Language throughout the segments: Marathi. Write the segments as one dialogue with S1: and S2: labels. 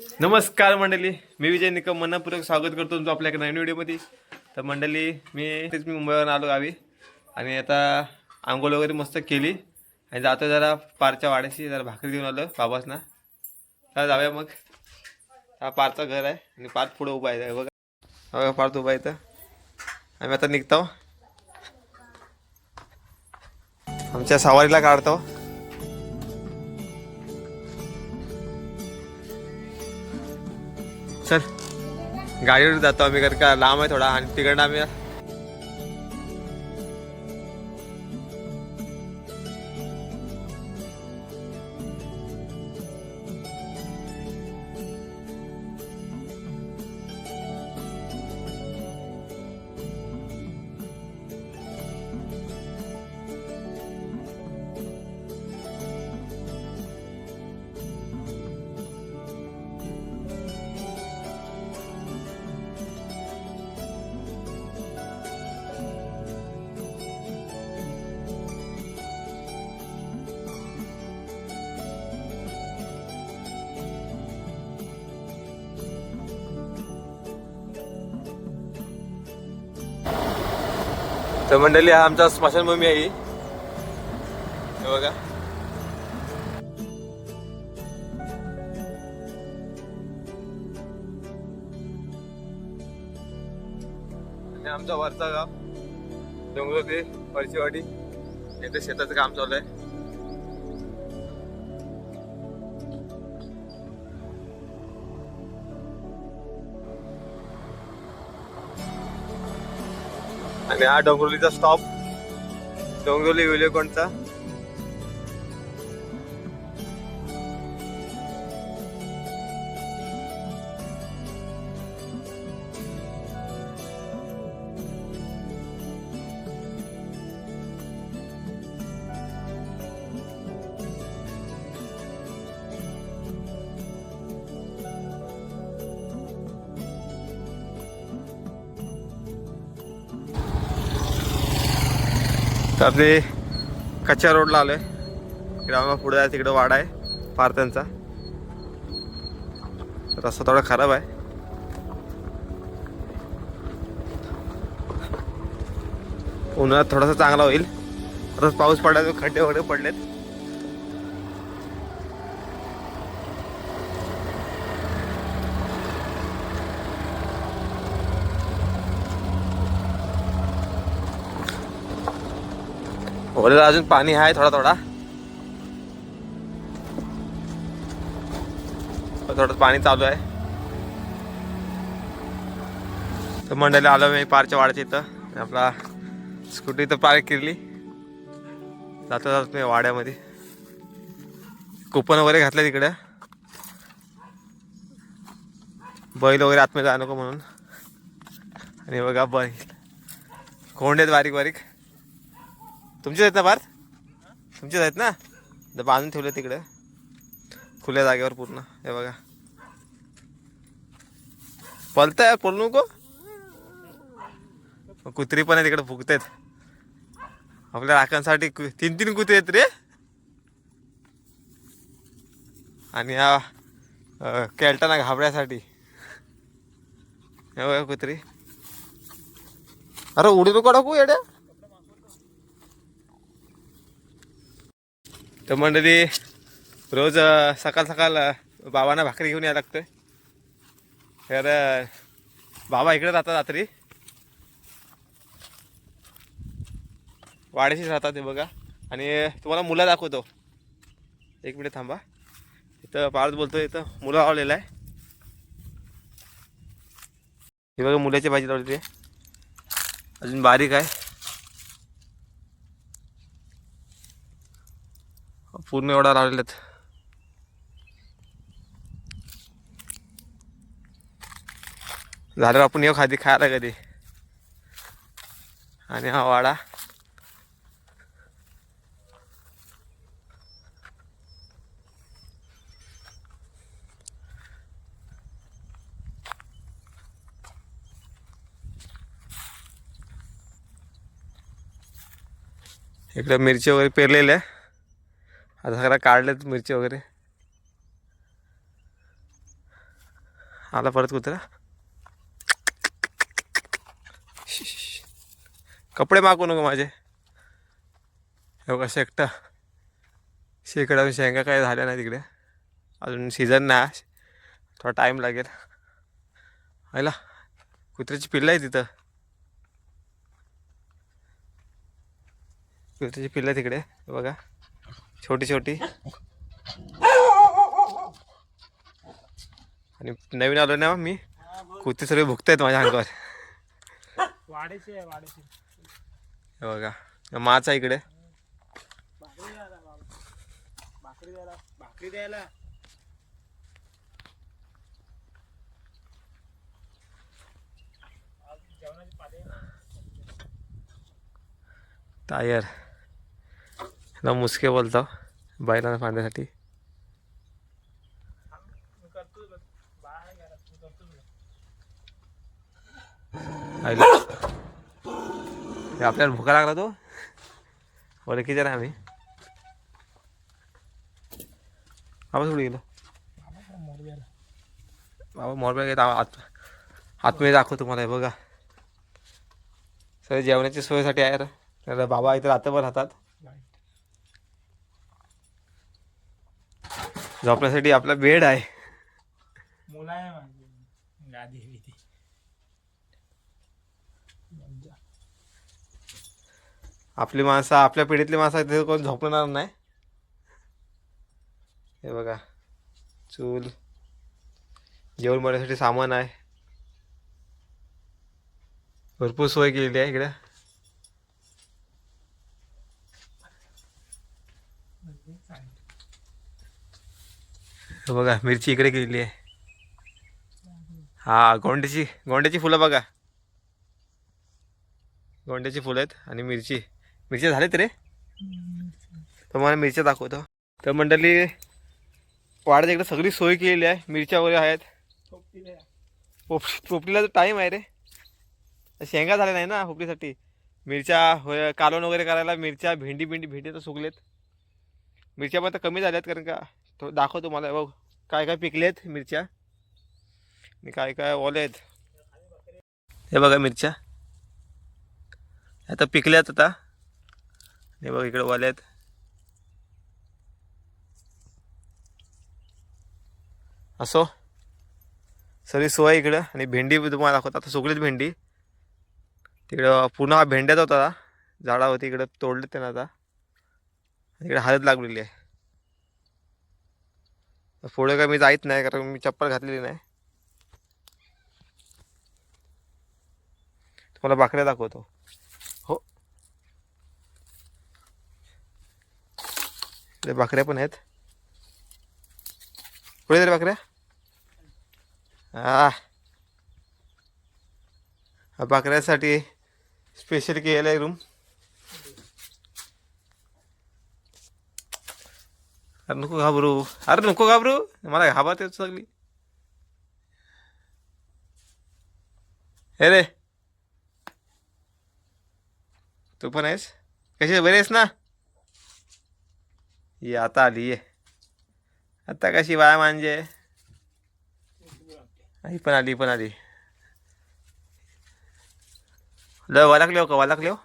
S1: नमस्कार मंडळी मी विजय निकम. मनपूर्वक स्वागत करतो तुमचं आपल्या नवीन व्हिडिओमध्ये. तर मंडळी मी तेच मी मुंबईवरून आलो गावी. आणि आता आंघोळ वगैरे मस्त केली. आणि जातो जरा पारच्या वाड्याशी जरा भाकरी देऊन आलो बाबासना. तर जाऊया मग. हा पारचं घर आहे आणि पार पुढं उभा आहे. बघा. बघा पार्थ उभा आहे तर आम्ही आता निघतो. आमच्या सवारीला काढतो. गाडीवर जातो आम्ही कारण का लांब आहे थोडा आणि तिकडनं आम्ही तर मंडळी हा आमचा स्मशानभूमी आहे. ही. हे बघा. आणि आमचा वरचा गाव डोंगरते परचीवाडी. इथे शेताचं काम चालू आहे. आणि हा डोंगरोलीचा स्टॉप डोंगरोली विलेकोंडचा तर आपले कच्च्या रोडला आलोय. इकडे आम्हाला पुढे आहे तिकडे वाडा आहे पार्थांचा रस्ता थोडा खराब आहे. उन्हाळ्यात थोडासा चांगला होईल. परत पाऊस पडायला खड्डे वगैरे पडलेत. होलेला अजून पाणी आहे थोडा थोडा. थोडं पाणी चालू आहे. तर मंडळी आलो मी पारच्या वाड्याच्या इथं. आपला स्कूटी तर पार्क केली. जातो जातो मी वाड्यामध्ये. कुपन वगैरे घातलं तिकडे. बैल वगैरे आतमध्ये जा नको म्हणून. आणि बघा बैल. कोंड आहेत बारीक बारीक. तुमचेच आहेत ना पार्थ तुमचेच आहेत ना? तर बांधून ठेवले तिकडे. खुल्या जागेवर पूर्ण. हे बघा. पलताय पळू नको? कुत्री पण आहे तिकडे फुगतायत. आपल्या राखांसाठी कु- तीन तीन कुत्रे आहेत रे. आणि हा अं, केलटाना घाबऱ्यासाठी. हे बघा कुत्री. अरे उडी नको टाकू येड्या. तर मंडळी रोज सकाळ सकाळ बाबांना भाकरी घेऊन यायला लागतं तर बाबा इकडे राहतात रात्री. वाड्याशीच राहतात ते बघा. आणि तुम्हाला मुलं दाखवतो. एक मिनिट थांबा. इथं पार्थ बोलतो इथं मुलं लावलेलं आहे. हे बघा मुलाची भाजी लावली ते अजून बारीक आहे. पूर्ण एवढा लावलेला आहेत आपण येऊ खादी खायला कधी आणि हा वाडा. इकडे मिरची वगैरे पेरलेल्या आता सगळ्या काढल्यात मिरची वगैरे. आला परत कुत्रा. कपडे मागू नको माझे. हे बघा शेकटा. शेकडा शेंगा काय झाल्या नाही तिकडे अजून सीझन नाही थोडा टाईम लागेल. आयला कुत्र्याची पिल्लं आहे तिथं कुत्र्याची पिल्लं आहे तिकडे बघा. छोटी छोटी. आणि नवीन आलो ना मी. कुत्रे सर्व भुकतायत माझ्या अंगावर.
S2: वाढायची
S1: हे बघा माच आहे इकडे.
S2: भाकरी द्यायला बाबा. भाकरी द्यायला भाकरी द्यायला आज जेवणाची पाले
S1: टायर ना मुसके बोलतो बैलांना पाहण्यासाठी. आपल्याला भुका लागला तो. ओळखीचा ना आम्ही? बाबा कुठे गेलो. बाबा मोबाईल घेत आत आतमध्ये दाखव तुम्हाला हे बघा. सर जेवणाची सोयीसाठी आहे रे. बाबा इथे रात्रभर राहतात. झोपण्यासाठी आपला बेड आहे.
S2: मुलं आहे माझी गादी बिदी मज्जा.
S1: आपली माणसं आपल्या पिढीतली माणसं तिथे कोण झोपणार नाही. हे बघा. चूल. जेवण बनवण्यासाठी सामान आहे. भरपूर सोय केलेली आहे इकडे. हे बघा मिरची इकडे केलेली आहे. हा गोंड्याची गोंड्याची फुलं बघा. गोंड्याची फुलं आहेत आणि मिरची. मिरच्या झालेत रे? तुम्हाला मिरच्या दाखवतो. तर मंडळी वाड्याच्या इकडे सगळी सोय केलेली आहे. मिरच्या वगैरे आहेत. पोप पोपटीला तर टाईम आहे रे. शेंगा झाल्या नाही ना पोपटीसाठी. मिरच्या होय कालवण वगैरे करायला मिरच्या भेंडी भेंडी भेंडी तर सुकलेत. मिरच्या पण तर कमी झाल्यात कारण का? तो दाखवतो तुम्हाला बघ काय काय पिकलेत मिरच्या. मी काय काय ओले आहेत. हे बघा मिरच्या. आता पिकल्यात आता. हे बघ इकडे ओले आहेत. असो. सगळी सोय इकडं. आणि भेंडी तुम्हाला दाखवतो. आता सुकलीच भेंडी. तिकडं पुन्हा भेंड्यात होता. झाडा होती इकडं तोडले त्यांना आता. इकडे हळद लागलेली आहे. पुढे काय मी जायच नाही कारण मी चप्पल घातलेली नाही. तुम्हाला बाकड्या दाखवतो. हो. ते बाकऱ्या पण आहेत. पुढे तरी बाकऱ्या हा हा स्पेशल केलं आहे रूम अरे नको घाबरू. अरे नको घाबरू. मला घाबरते सगळी. हे रे. तू पण आहेस? कशी बरी आहेस ना? ये आता आली ये. आता कशी वाया म्हणजे ही पण आली पण आली. ल वळखले हो का? वळखले हो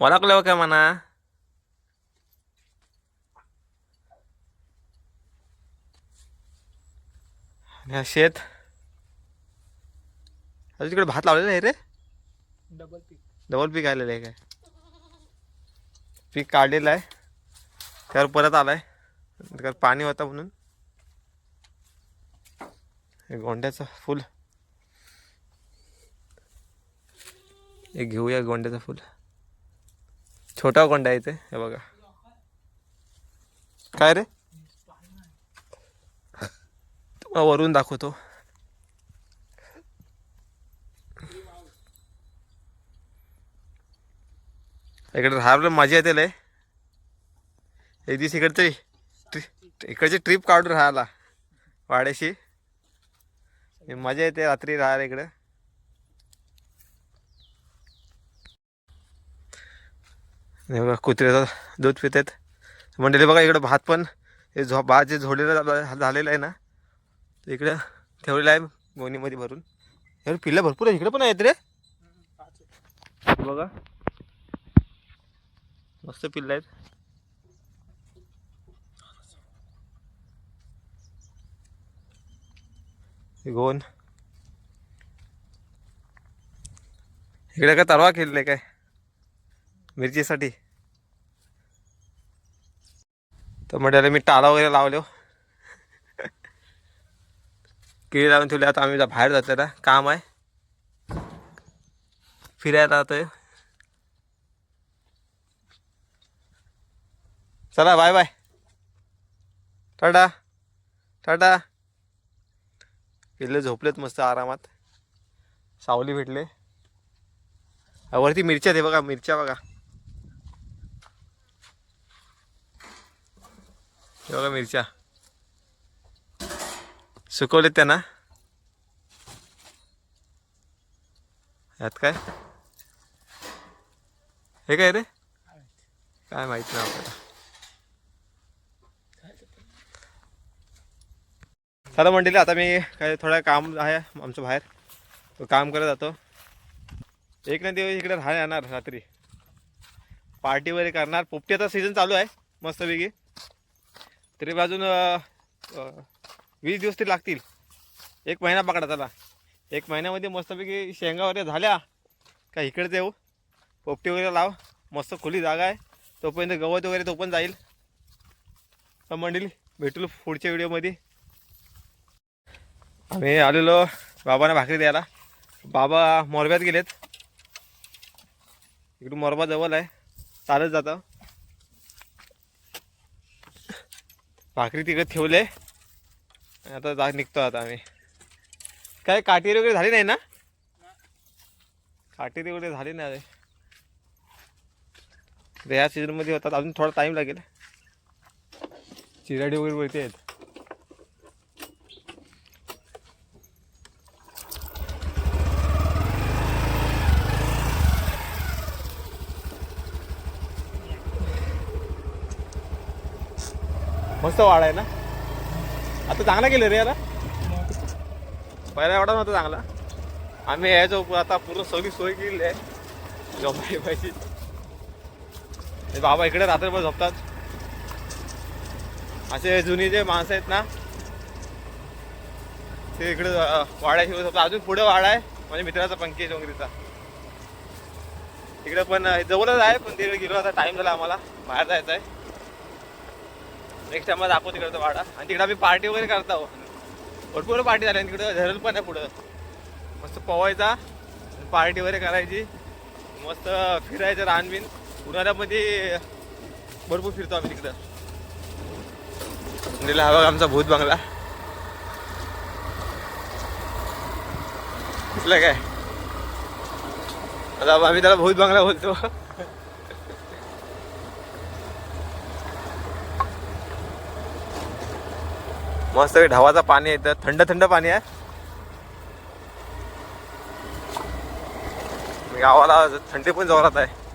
S1: वळखले हो का म्हणा आणि शेत. अजून तिकडे भात लावलेला आहे रे?
S2: डबल पीक
S1: डबल पीक आलेलं आहे काय? पीक काढलेलं आहे. त्यावर परत आलाय. त्यावर पाणी होतं म्हणून. हे गोंड्याचं फुल. हे घेऊया गोंड्याचं फुल. छोटा गोंडा आहे इथे हे बघा. काय रे? तुम्हाला वरून दाखवतो. इकडे राहायला मजा येते लय. एक दिवस इकडचे ट्रि इकडची ट्रिप काढून राहायला वाड्याशी. मजा येते रात्री राहायला इकडे. हे बघा कुत्र्याचं दूध पितात. म्हणलेले बघा इकडं भात पण हे झो भात जे झोडलेलं झालेलं आहे ना तर इकडं ठेवलेलं आहे गोणीमध्ये भरून. यावर पिल्लं भरपूर आहे इकडे पण आहेत रे. बघा. मस्त पिल्लं आहेत. हे गोन. इकडे काय तरवा केलेलं काय? मिरचीसाठी. तर म्हटलं मी टाला वगैरे लावलो केळी लावून ठेवली. आता आम्ही बाहेर जातो ना काम आहे. फिरायला जातोय. चला बाय बाय. टाटा. टाटा. इथले झोपलेत मस्त आरामात. सावली भेटले. वरती मिरच्या दे बघा मिरच्या बघा. हे बघा मिरच्या. सुकवले त्यांना. यात काय? हे काय रे? काय माहीत नाही आपल्याला. चला म्हणलेली आता मी काय थोडं काम आहे आमचं बाहेर. तो काम करत जातो. एक ना दिवस इकडे राहा येणार रात्री. पार्टी वगैरे करणार. पोपट्याचा सीझन चालू आहे मस्तपैकी. तरी बाजून वीस दिवस तरी लागतील. एक महिना पकडा त्याला. एक महिन्यामध्ये मस्तपैकी शेंगा वगैरे झाल्या. का इकडे येऊ? पोपटी वगैरे लाव. मस्त खुली जागा आहे. तोपर्यंत गवत वगैरे तो पण जाईल. तर मंडळी भेटू पुढच्या व्हिडिओमध्ये. आम्ही आलेलो बाबांना भाकरी द्यायला. बाबा मोरब्यात गेलेत. इकडून मोरबा जवळ आहे. चालत जातं. भाकरी तिकडे ठेवले. आता जा निघतो आता आम्ही. काय काटेरी वगैरे झाली नाही ना? काटेरी वगैरे झाली नाही अरे. आता सीझनमध्ये होतात अजून थोडा टाईम लागेल. चिराडी वगैरे वरती आहेत. मस्त वाढ आहे ना? आता चांगला केलं रे याला. पहिला एवढा नव्हता चांगला. आम्ही यायचो आता पूर्ण सगळी सोय केली आहे. झोपायची पाहिजे. हे बाबा इकडे रात्रभर झोपतात. असे जुनी जे माणसं आहेत ना ते इकडे अं, वाड्याशिवाय झोपतात. अजून पुढे वाडा आहे माझ्या मित्राचा पंकज डोंगरीचा. तिकडे पण जवळच आहे पण तिकडे गेलो आता टाईम झाला आम्हाला. बाहेर जायचं आहे नेक्स्ट टाइम दाखवू तिकडचा वाडा. आणि तिकडे आम्ही पार्टी वगैरे करतो भरपूर पार्टी झाली आणि तिकडं धरण पण आहे पुढं. मस्त पवायचा पार्टी वगैरे करायची. मस्त फिरायचं रानबीन. उन्हाळ्यामध्ये भरपूर फिरतो आम्ही तिकडं. दिला हा आमचा भूत बंगला. कुठलं काय? आता आम्ही त्याला भूत बंगला बोलतो. मस्त ढवाचं पाणी येतं थंड थंड पाणी आहे. गावाला थंडी पण जोरात आहे.